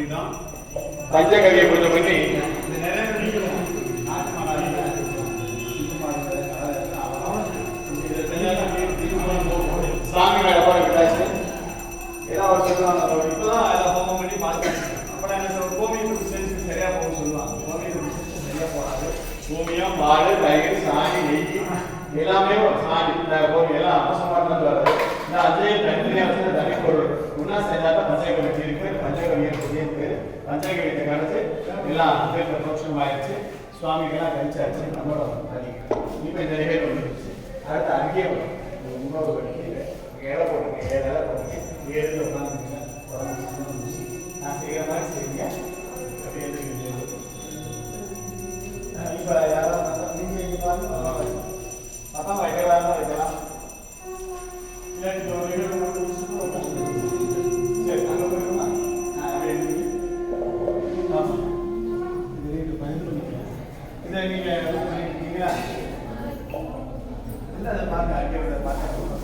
பண்ணிட்டோம் பஞ்சகவியை கொஞ்சம் பண்ணி இதை சாமி மேல போய் விட்டாச்சு. ஏதாவது ஒரு சொல்லுவாங்க இப்பதான் அதை ஹோமம் பண்ணி பார்த்தேன் அப்புறம் என்ன சொல்ற கோமியத்துக்கு செஞ்சு சரியா போகும் சொல்லுவாங்க. கோமியத்துக்கு சரியா போகாது. பால் தயிர் சாணி நெய் எல்லாமே ஒரு சாணி. கோமி எல்லாம் இருக்கு பஞ்சகவியத்தை கழிச்சு எல்லாம் தீர்த்த புரோஷம் ஆயிடுச்சு சுவாமிக்கெல்லாம் கழிச்சாச்சு நம்மளோட தனி இப்ப இந்த நிகழ்வு வந்துருச்சு அடுத்து அங்கேயே வரும் இந்த இலை வழிக்கு ஏழை போட்டுருங்க ஏழு இலை போட்டுருங்க ஏழு நான் செய்கிற மாதிரி செய்யுங்க அப்படியே இப்போ யாரும் நீங்கள் பார்த்தா, பாருங்க. பார்த்தா வைக்கலாம் வைக்கலாம். இல்ல, நீங்க பார்க்க.